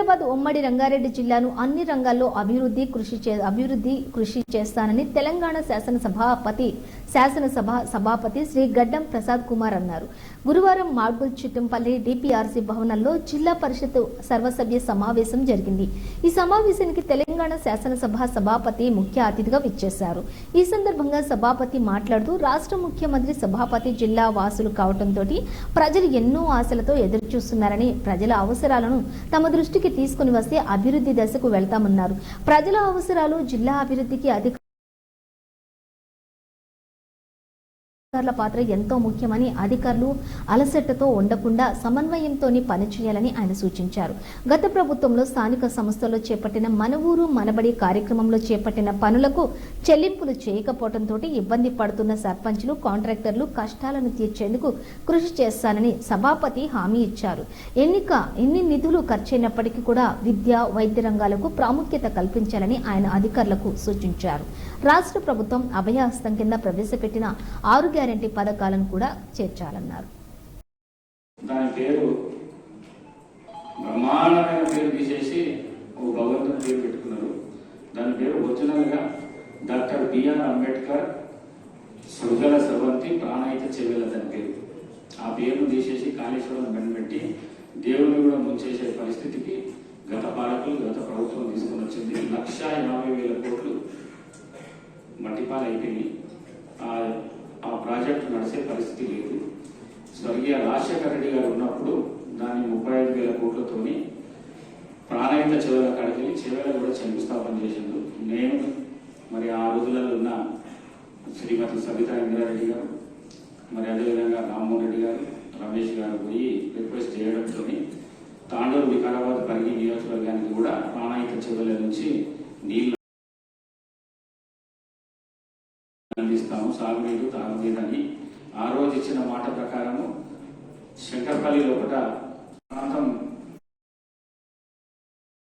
హైదరాబాద్ ఉమ్మడి రంగారెడ్డి జిల్లాను అన్ని రంగాల్లో అభివృద్ధి కృషి చే అభివృద్ధి కృషి చేస్తానని తెలంగాణ శాసనసభాపతి శాసనసభ సభాపతి శ్రీ గడ్డం ప్రసాద్ కుమార్ అన్నారు. గురువారం మార్బుల్ చిట్టంపల్లి డిపిఆర్సీ భవనంలో జిల్లా పరిషత్ సర్వసభ్య సమావేశం జరిగింది. ఈ సమావేశానికి తెలంగాణ శాసనసభ సభాపతి ముఖ్య అతిథిగా విచ్చేశారు. ఈ సందర్భంగా సభాపతి మాట్లాడుతూ రాష్ట్ర ముఖ్యమంత్రి సభాపతి జిల్లా వాసులు కావడంతో ప్రజలు ఎన్నో ఆశలతో ఎదురు చూస్తున్నారని ప్రజల అవసరాలను తమ దృష్టికి తీసుకుని వస్తే అభివృద్ధి దశకు వెళ్తామన్నారు. ప్రజల అవసరాలు జిల్లా అభివృద్ధికి అధిక అధికారుల పాత్ర ఎంతో ముఖ్యమని అధికారులు అలసట్టతో ఉండకుండా సమన్వయంతోని పనిచేయాలని ఆయన సూచించారు. గత ప్రభుత్వంలో స్థానిక సంస్థల్లో చేపట్టిన మన ఊరు మనబడి కార్యక్రమంలో చేపట్టిన పనులకు చెల్లింపులు చేయకపోవడంతో ఇబ్బంది పడుతున్న సర్పంచులు కాంట్రాక్టర్లు కష్టాలను తీర్చేందుకు కృషి చేస్తానని సభాపతి హామీ ఇచ్చారు. ఎన్నిక ఎన్ని నిధులు ఖర్చైనప్పటికీ కూడా విద్య వైద్య రంగాలకు ప్రాముఖ్యత కల్పించాలని ఆయన అధికారులకు సూచించారు. రాష్ట్ర ప్రభుత్వం అభయహస్తం కింద ప్రవేశపెట్టిన ఆరు గ్యారంటీ పథకాలను కూడా చేర్చాలన్నారు. దాని పేరు బ్రహ్మాండమైన పేరు తీసేసి ఓ భగవంతుని పేరు పెట్టుకున్నారు. దాని పేరు ఒరిజినల్గా doctor B R Ambedkar Sujala Sravanthi Pranahita Chevella దాని పేరు. ఆ పేరును తీసేసి కాళేశ్వరం కనిపెట్టి దేవుని కూడా ముంచేసే పరిస్థితికి గత పాలకులు గత ప్రభుత్వం తీసుకుని వచ్చింది. లక్ష యాభై వేల కోట్లు మట్టిపాలు ఆ ప్రాజెక్టు నడిచే పరిస్థితి లేదు. స్వర్గీయ రాజశేఖర రెడ్డి గారు ఉన్నప్పుడు దాన్ని ముప్పై ఐదు వేల కోట్లతోని ప్రాణాయిత చెవుల కాడికి వెళ్ళి చెవుల కూడా శంకుస్థాపన చేసిండు. నేను మరి ఆ రోజులలో ఉన్న శ్రీమతి సబితా ఇంద్రారెడ్డి గారు మరి అదేవిధంగా రామ్మోహన్ రెడ్డి గారు రమేష్ గారు పోయి రిక్వెస్ట్ చేయడంతో తాండూరు వికారాబాద్ పరిగి నియోజకవర్గానికి కూడా ప్రాణాయిత చెవుల నుంచి నీళ్ళు అందిస్తాము సాగునీరు తాగు రోజు ఇచ్చిన మాట ప్రకారము శంకర్పల్లి లోపల ప్రాంతం